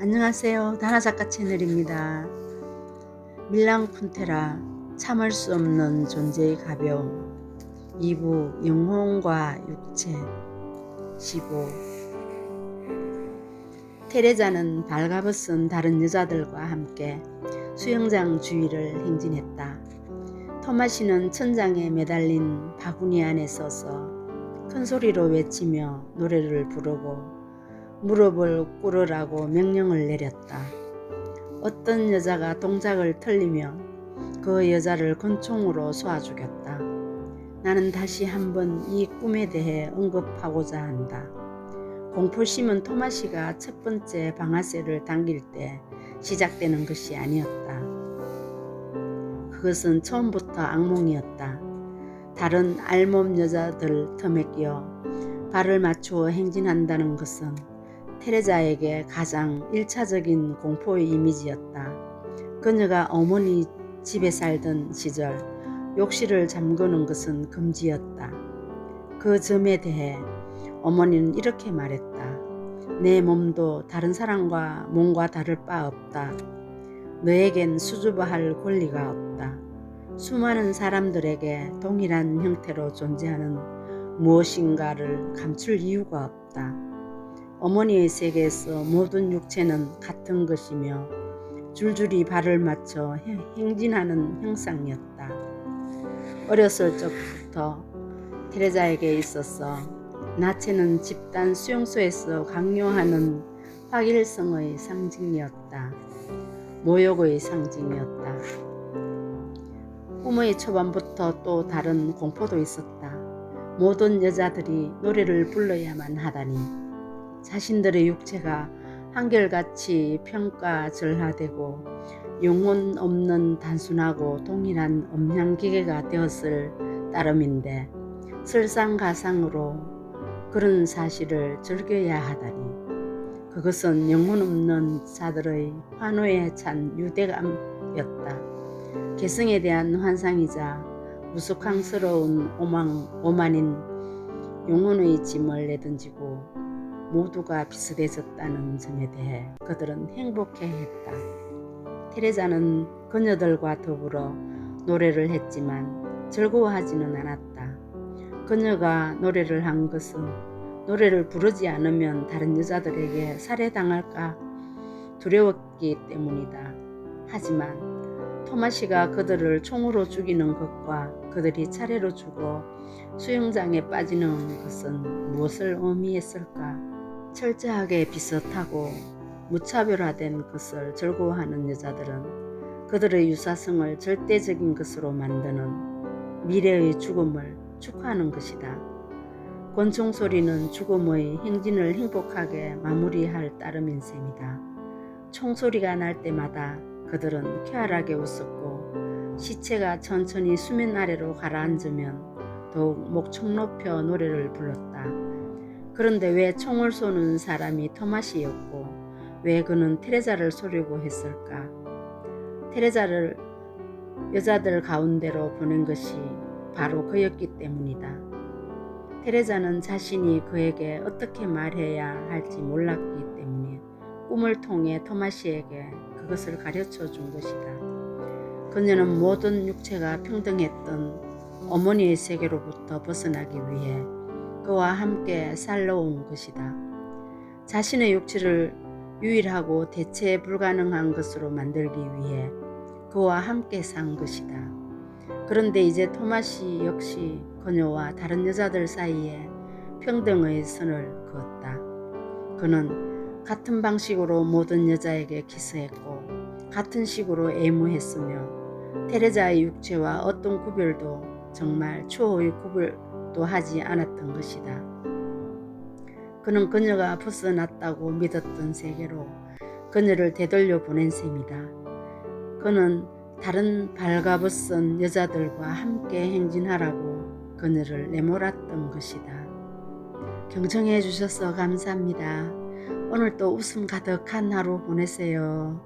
안녕하세요. 다나작가 채널입니다. 밀랑 쿤테라 참을 수 없는 존재의 가벼움 2부 영혼과 육체 15 테레자는 발가벗은 다른 여자들과 함께 수영장 주위를 행진했다. 토마시는 천장에 매달린 바구니 안에 서서 큰 소리로 외치며 노래를 부르고 무릎을 꿇으라고 명령을 내렸다. 어떤 여자가 동작을 틀리며 그 여자를 권총으로 쏘아 죽였다. 나는 다시 한번 이 꿈에 대해 언급하고자 한다. 공포심은 토마시가 첫 번째 방아쇠를 당길 때 시작되는 것이 아니었다. 그것은 처음부터 악몽이었다. 다른 알몸 여자들 틈에 끼어 발을 맞추어 행진한다는 것은 테레자에게 가장 일차적인 공포의 이미지였다. 그녀가 어머니 집에 살던 시절 욕실을 잠그는 것은 금지였다. 그 점에 대해 어머니는 이렇게 말했다. 내 몸도 다른 사람과 몸과 다를 바 없다. 너에겐 수줍어할 권리가 없다. 수많은 사람들에게 동일한 형태로 존재하는 무엇인가를 감출 이유가 없다. 어머니의 세계에서 모든 육체는 같은 것이며 줄줄이 발을 맞춰 행진하는 형상이었다. 어렸을 적부터 테레자에게 있어서 나체는 집단 수용소에서 강요하는 확일성의 상징이었다. 모욕의 상징이었다. 꿈의 초반부터 또 다른 공포도 있었다. 모든 여자들이 노래를 불러야만 하다니. 자신들의 육체가 한결같이 평가절하되고 영혼 없는 단순하고 동일한 음향기계가 되었을 따름인데 설상가상으로 그런 사실을 즐겨야 하다니 그것은 영혼 없는 자들의 환호에 찬 유대감이었다. 개성에 대한 환상이자 무속항스러운 오만, 오만인 영혼의 짐을 내던지고 모두가 비슷해졌다는 점에 대해 그들은 행복해했다. 테레자는 그녀들과 더불어 노래를 했지만 즐거워하지는 않았다. 그녀가 노래를 한 것은 노래를 부르지 않으면 다른 여자들에게 살해당할까 두려웠기 때문이다. 하지만 토마시가 그들을 총으로 죽이는 것과 그들이 차례로 죽어 수영장에 빠지는 것은 무엇을 의미했을까? 철저하게 비슷하고 무차별화된 것을 즐거워하는 여자들은 그들의 유사성을 절대적인 것으로 만드는 미래의 죽음을 축하하는 것이다. 권총 소리는 죽음의 행진을 행복하게 마무리할 따름인 셈이다. 총소리가 날 때마다 그들은 쾌활하게 웃었고 시체가 천천히 수면 아래로 가라앉으면 더욱 목청 높여 노래를 불렀다. 그런데 왜 총을 쏘는 사람이 토마시였고 왜 그는 테레자를 쏘려고 했을까? 테레자를 여자들 가운데로 보낸 것이 바로 그였기 때문이다. 테레자는 자신이 그에게 어떻게 말해야 할지 몰랐기 때문에 꿈을 통해 토마시에게 그것을 가르쳐 준 것이다. 그녀는 모든 육체가 평등했던 어머니의 세계로부터 벗어나기 위해 그와 함께 살러온 것이다. 자신의 육체를 유일하고 대체 불가능한 것으로 만들기 위해 그와 함께 산 것이다. 그런데 이제 토마시 역시 그녀와 다른 여자들 사이에 평등의 선을 그었다. 그는 같은 방식으로 모든 여자에게 키스했고 같은 식으로 애무했으며 테레자의 육체와 어떤 구별도 정말 추호의 구별도 하지 않았던 것이다. 그는 그녀가 벗어났다고 믿었던 세계로 그녀를 되돌려 보낸 셈이다. 그는 다른 발가벗은 여자들과 함께 행진하라고 그녀를 내몰았던 것이다. 경청해 주셔서 감사합니다. 오늘도 웃음 가득한 하루 보내세요.